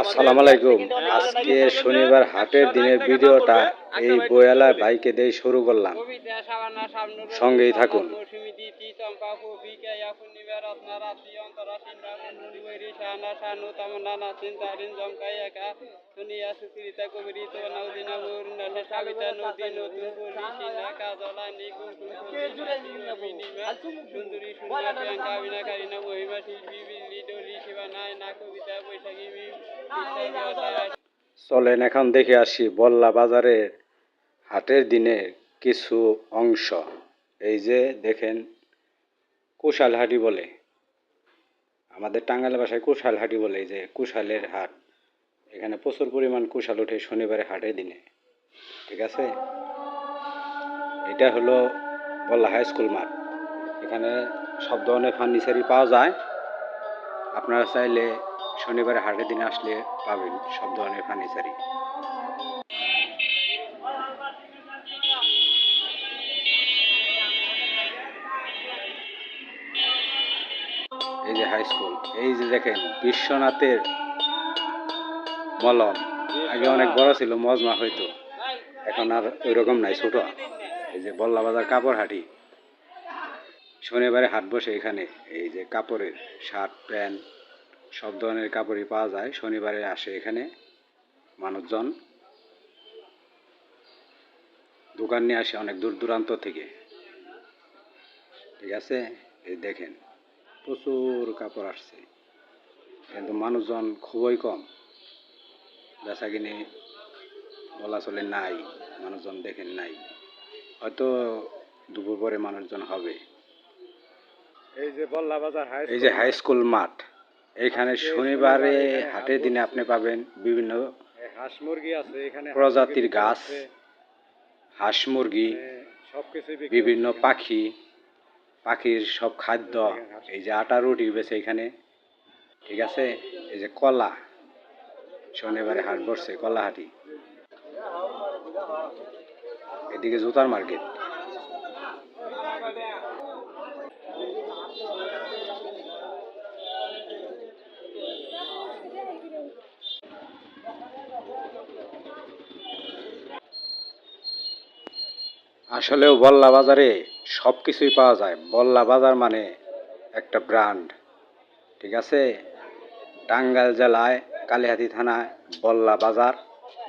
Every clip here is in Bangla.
আসসালামু আলাইকুম। আজকে শনিবার হাটের দিনের ভিডিওটা এই বয়ালা বাইকে দিয়ে শুরু করলাম। সঙ্গেই থাকুন। সুন্দরী সুন্দর প্রিয়াঙ্কা কারিনা মহিমা শিল্পী চলেন, এখন দেখে আসি বল্লা বাজারের হাটের দিনের কিছু অংশ। এই যে দেখেন, কুশালহাটি বলে। আমাদের টাঙ্গাইল ভাষায় কুশালহাটি বলে যে কুশালের হাট। এখানে প্রচুর পরিমাণ কুশাল ওঠে শনিবারে হাটের দিনে। ঠিক আছে? এটা হলো বল্লা হাই স্কুল মাঠ। এখানে সব ধরনের ফার্নিচারই পাওয়া যায়। আপনারা চাইলে শনিবারে হাটের দিনে আসলে পাবেন সব ধরনের ফার্নিচারই। এই যে হাই স্কুল এই যে দেখেন, বিশ্বনাথের মলম। আগে অনেক বড় ছিল, মজমা হইতো। এখন আর ওই রকম নাই, ছোট। এই যে বল্লা বাজার কাপড় হাটি শনিবারে হাট বসে এখানে। এই যে কাপড়ের শার্ট, প্যান্ট, সব ধরনের কাপড়ই পাওয়া যায়। শনিবারে আসে এখানে মানুষজন। দোকান নিয়ে আসে অনেক দূর দূরান্ত থেকে। ঠিক আছে? এই দেখেন, প্রচুর কাপড় আসছে। কিন্তু মানুষজন খুবই কম। বেচা কিনে বলা চলে নাই, মানুষজন দেখেন নাই। হয়তো দুপুর পরে মানুষজন হবে। এই যে হাই এই যে হাই স্কুল মাঠ এইখানে শনিবারে হাটের দিনে আপনি পাবেন বিভিন্ন হাঁস মুরগি আছে এখানে প্রজাতির গাছ হাঁস মুরগি বিভিন্ন পাখি পাখির সব খাদ্য এই যে আটা রুটি বেছে এখানে। ঠিক আছে? এই যে কলা শনিবারে হাট বসছে কলাহাটি। এদিকে জুতার মার্কেট। আসলেও বল্লা বাজারে সব কিছুই পাওয়া যায়। বল্লা বাজার মানে একটা ব্র্যান্ড। ঠিক আছে? টাঙ্গাইল জেলায়, কালিহাতি থানায় বল্লা বাজার,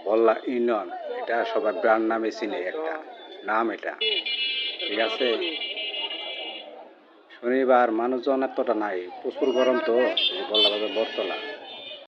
বল্লা ইউনিয়ন। এটা সবাই ব্র্যান্ড নামে চিনে একটা। নাম এটা। ঠিক আছে? শনিবার মানুষজন এতটা নাই। প্রচুর গরম তো বল্লা বাজার বরতলা